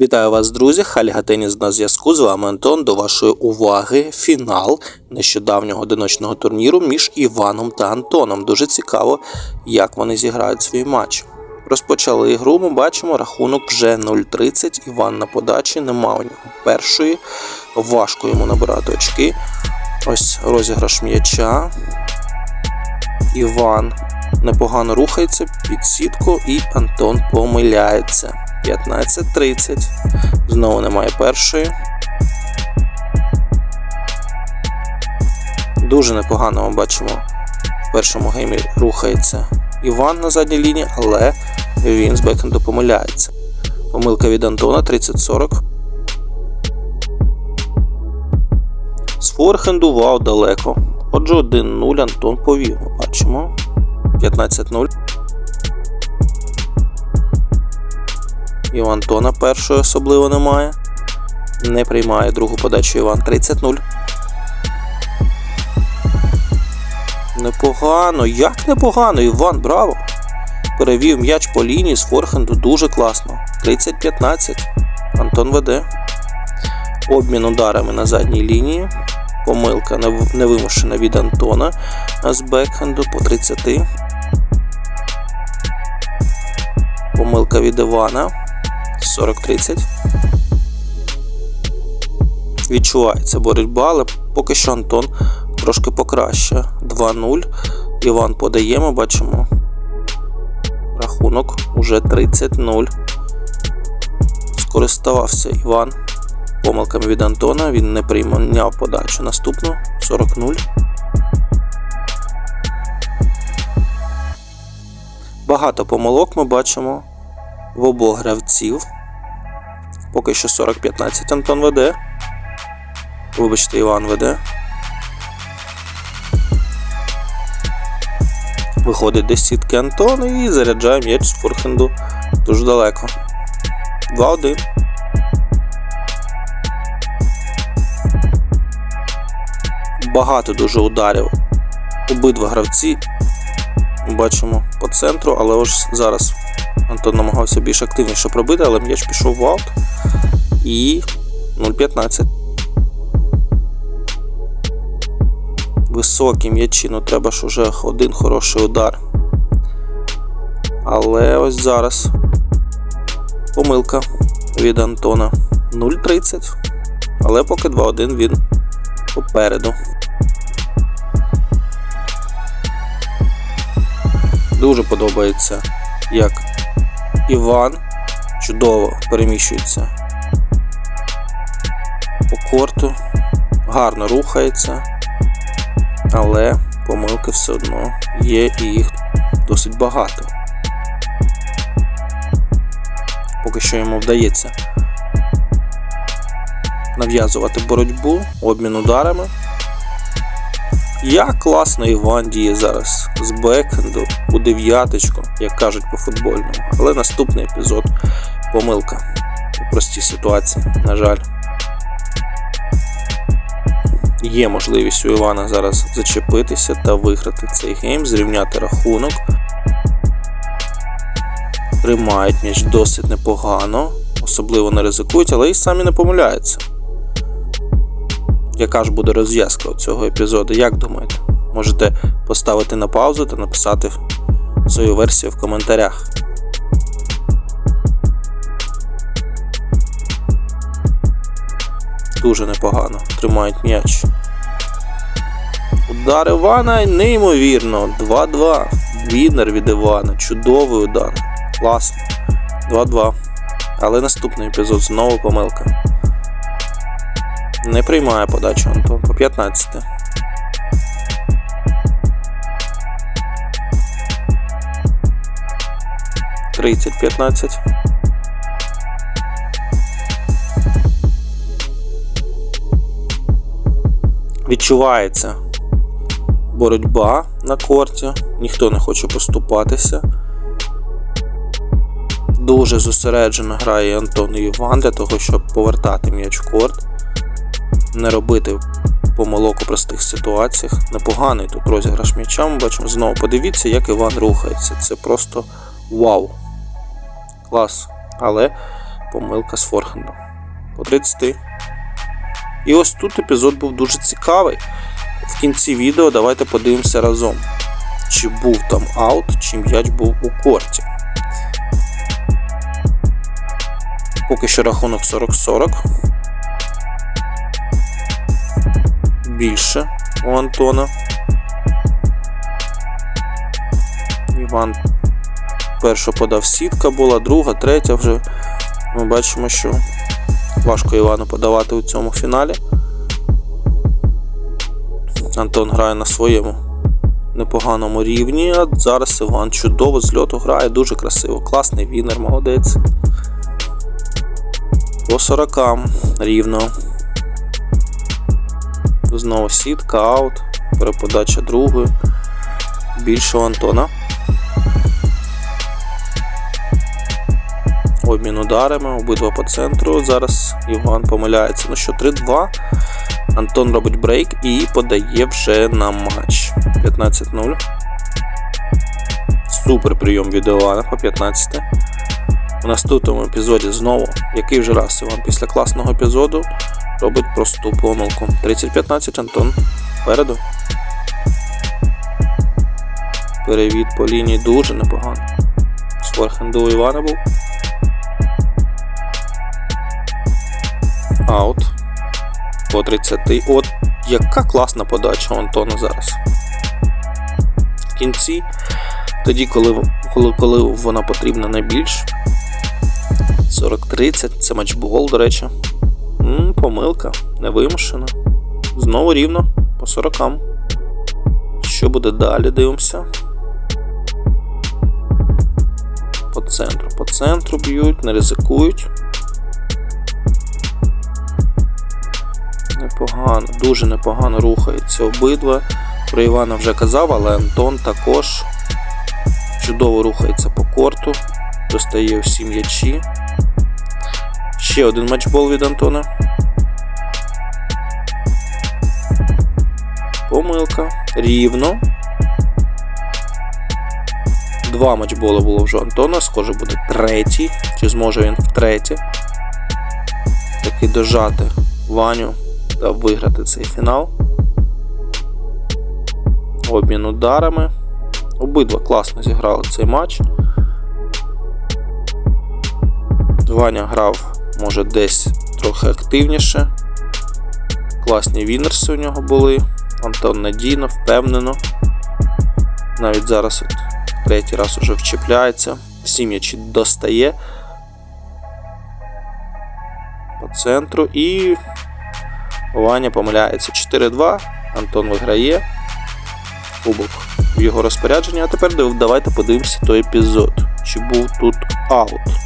Вітаю вас, друзі! Хальга Теніс на зв'язку. З вами Антон. До вашої уваги фінал нещодавнього одиночного турніру між Іваном та Антоном. Дуже цікаво, як вони зіграють свій матч. Розпочали ігру. Ми бачимо рахунок вже 0-30. Іван на подачі, нема у нього першої. Важко йому набирати очки. Ось розіграш м'яча. Іван непогано рухається під сітку, і Антон помиляється. 15-30. Знову немає першої. Дуже непогано ми бачимо. В першому геймі рухається Іван на задній лінії, але він з бекенду помиляється. Помилка від Антона 30-40. З форхенду далеко. Отже, 1-0 Антон повів. Ми бачимо. 15-0. І у Антона першої особливо немає. Не приймає другу подачу Іван 30-0. Непогано. Як непогано, Іван, браво! Перевів м'яч по лінії з форхенду дуже класно. 30-15. Антон веде. Обмін ударами на задній лінії. Помилка невимушена від Антона з бекхенду по 30. Помилка від Івана. 40-30. Відчувається боротьба, але поки що Антон трошки покраще. 2-0. Іван подаємо, бачимо. Рахунок уже 30-0. Скориставався Іван помилками від Антона. Він не приймав подачу. Наступну 40-0. Багато помилок ми бачимо в обох гравців. Поки що 40-15 Антон веде. Вибачте, Іван веде. Виходить десь сітки Антон і заряджає м'яч з форхенду дуже далеко. 2-1. Багато дуже ударів. Обидва гравці бачимо по центру, але ось зараз Антон намагався більш активніше пробити, але м'яч пішов в аут. І 0-15. Високі м'ячі, ну треба ж уже один хороший удар. Але ось зараз помилка від Антона 0-30. Але поки 2-1 він попереду. Дуже подобається, як Іван чудово переміщується по корту, гарно рухається, але помилки все одно є і їх досить багато. Поки що йому вдається нав'язувати боротьбу, обмін ударами. Як класно Іван діє зараз з бекенду у дев'яточку, як кажуть по футбольному. Але наступний епізод помилка у простій ситуації, на жаль. Є можливість у Івана зараз зачепитися та виграти цей гейм, зрівняти рахунок. Тримають м'яч досить непогано, особливо не ризикують, але і самі не помиляються. Яка ж буде розв'язка цього епізоду, як думаєте? Можете поставити на паузу та написати свою версію в коментарях. Дуже непогано. Тримають м'яч. Удар Івана неймовірно. 2-2. Вінер від Івана. Чудовий удар. Класно. 2-2. Але наступний епізод знову помилка. Не приймає подачу Антон по 15. Тридцять п'ятнадцять. Відчувається боротьба на корті, ніхто не хоче поступатися. Дуже зосереджено грає Антон Іван для того, щоб повертати м'яч в корт не робити помилок у простих ситуаціях. Непоганий тут розіграш м'яча. Ми бачимо знову. Подивіться, як Іван рухається. Це просто вау. Клас. Але помилка з форхендом. По 30. І ось тут епізод був дуже цікавий. В кінці відео давайте подивимося разом, чи був там аут, чи м'яч був у корті. Поки що рахунок 40-40. Більше у Антона. Іван перша подав сітка була, друга, третя вже. Ми бачимо, що важко Івану подавати у цьому фіналі. Антон грає на своєму непоганому рівні, а зараз Іван чудово з льоту грає, дуже красиво. Класний вінер, молодець. По 40 рівно. Знову сітка, аут, переподача другої. Більше у Антона. Обмін ударами, обидва по центру. Зараз Іван помиляється. Ну що, 3-2. Антон робить брейк і подає вже на матч. 15-0. Супер прийом від Івана по 15. У наступному епізоді знову, який вже раз Іван після класного епізоду робить просту помилку. 30-15 Антон впереду. Перевід по лінії дуже непогано. З форхенду Івана був. Аут. По 30. От яка класна подача у Антона зараз. В кінці, тоді, коли, коли, коли вона потрібна найбільш. 40-30, це матчбол, до речі. М, помилка, невимушена. Знову рівно по 40. Що буде далі? Дивимося. По центру. По центру б'ють, не ризикують. Непогано, дуже непогано рухаються обидва. Про Івана вже казав, але Антон також чудово рухається по корту, достає всі м'ячі. Ще один матчбол від Антона. Помилка. Рівно. Два матчболи було вже Антона, схоже буде третій. Чи зможе він втретє таки дожати Ваню та виграти цей фінал. Обмін ударами. Обидва класно зіграли цей матч. Ваня грав, може, десь трохи активніше. Класні вінерси у нього були. Антон надійно, впевнено. Навіть зараз от третій раз уже вчіпляється. Всі м'ячі достає по центру і Ваня помиляється 4-2. Антон виграє. Кубок в його розпорядженні. А тепер давайте подивимося той епізод. Чи був тут аут.